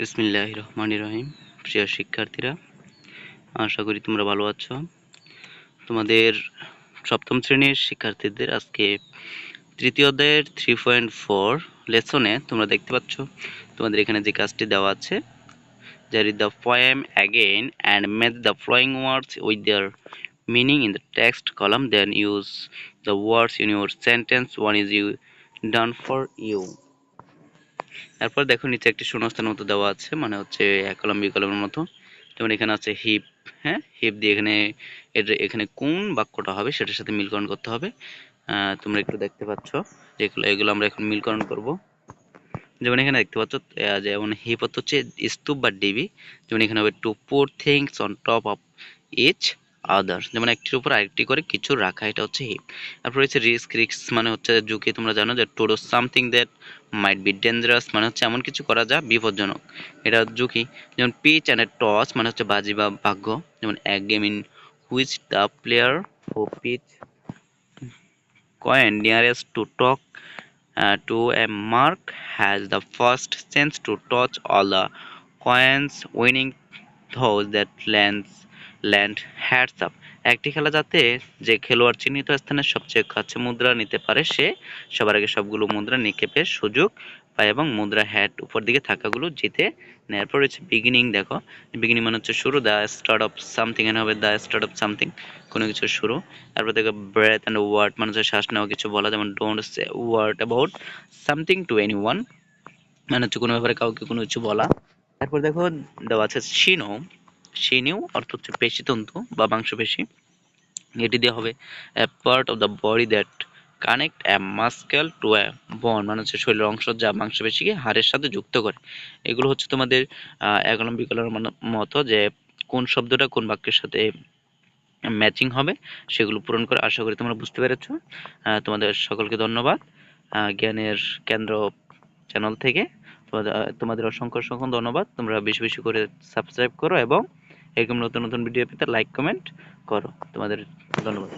বিসমিল্লাহ রহমান রহিম। প্রিয় শিক্ষার্থীরা, আশা করি তোমরা ভালো আছো। তোমাদের সপ্তম শ্রেণির শিক্ষার্থীদের আজকে তৃতীয় অধ্যায়ের থ্রি পয়েন্ট ফোর লেসনে তোমরা দেখতে পাচ্ছ, তোমাদের এখানে যে কাজটি দেওয়া আছে যে read the poem again and match the flowing words with their in the text column, then use the words in your sentence. One is you, done for you. তারপর দেখো নিচে একটি শূন্যস্থানের মতো দেওয়া আছে মানে হচ্ছে এক কলম বি মতো। যেমন এখানে আছে হিপ হ্যাঁ? হিপ দিয়ে এখানে এটা এখানে কোন বাক্যটা হবে সেটার সাথে মিলকরণ করতে হবে। তোমরা একটু দেখতে পাচ্ছ যেগুলো এগুলো আমরা এখন মিলকরণ করব। যেমন এখানে দেখতে পাচ্ছ যেমন হিপ হচ্ছে স্তূপ বা ডিবি। যেমন এখানে হবে to put things on top of each others যেমন একটির উপর আরেকটি করে কিছু রাখা, এটা হচ্ছে হিপ তারপর হচ্ছে রিস্ক রিস্ক মানে হচ্ছে ঝুঁকি, তোমরা জানো যে to do something that might be dangerous মানে হচ্ছে এমন কিছু করা যা বিপজ্জনক। এটা ঝুঁকি। যেমন পিচ অ্যান্ড এ টস মানে হচ্ছে বাজি বা ভাগ্য। যেমন এক game in which the player who pitch coin nearest to talk to a mark has the first sense to touch all the coins winning those that lands land heads up. একটি খেলা যাতে যে খেলোয়াড় চিহ্নিত স্থানের সবচেয়ে কাছে মুদ্রা নিতে পারে, সে সবার আগে সবগুলো মুদ্রা নিক্ষেপের সুযোগ পায় এবং মুদ্রা হ্যাট উপর দিকে থাকাগুলো জিতে নেওয়ার পর হচ্ছে বিগিনিং দেখো। বিগিনিং মানে হচ্ছে শুরু দ্য স্টার্ট অফ সামথিং এনে হবে দ্য স্টার্ট অফ সামথিং কোনো কিছু শুরু। তারপর দেখো ব্রেথ অ্যান্ড ওয়ার্ড মানে হচ্ছে শ্বাস নেওয়া কিছু বলা যেমন don't say word about something to anyone মানে হচ্ছে কোনো ব্যাপারে কাউকে কোনো কিছু বলা। তারপর দেখো দেওয়া আছে শিনো শিনিউ অর্থ হচ্ছে পেশিতন্তু বা মাংসপেশি। এটি দিয়ে হবে a part of the body that connect a muscle to a bone মানে হচ্ছে শরীরের অংশ যা মাংসপেশিকে হাড়ের সাথে যুক্ত করে। এগুলো হচ্ছে তোমাদের আহ, এক কলম বিকলমের মতো যে কোন শব্দটা কোন বাক্যের সাথে ম্যাচিং হবে সেগুলো পূরণ করে আশা করি তোমরা বুঝতে পেরেছ। তোমাদের সকলকে ধন্যবাদ। জ্ঞানের কেন্দ্র চ্যানেল থেকে তোমাদের অসংখ্য অসংখ্য ধন্যবাদ। তোমরা বেশি বেশি করে সাবস্ক্রাইব করো এবং এরকম নতুন নতুন ভিডিও পেতে লাইক কমেন্ট করো। তোমাদের ধন্যবাদ।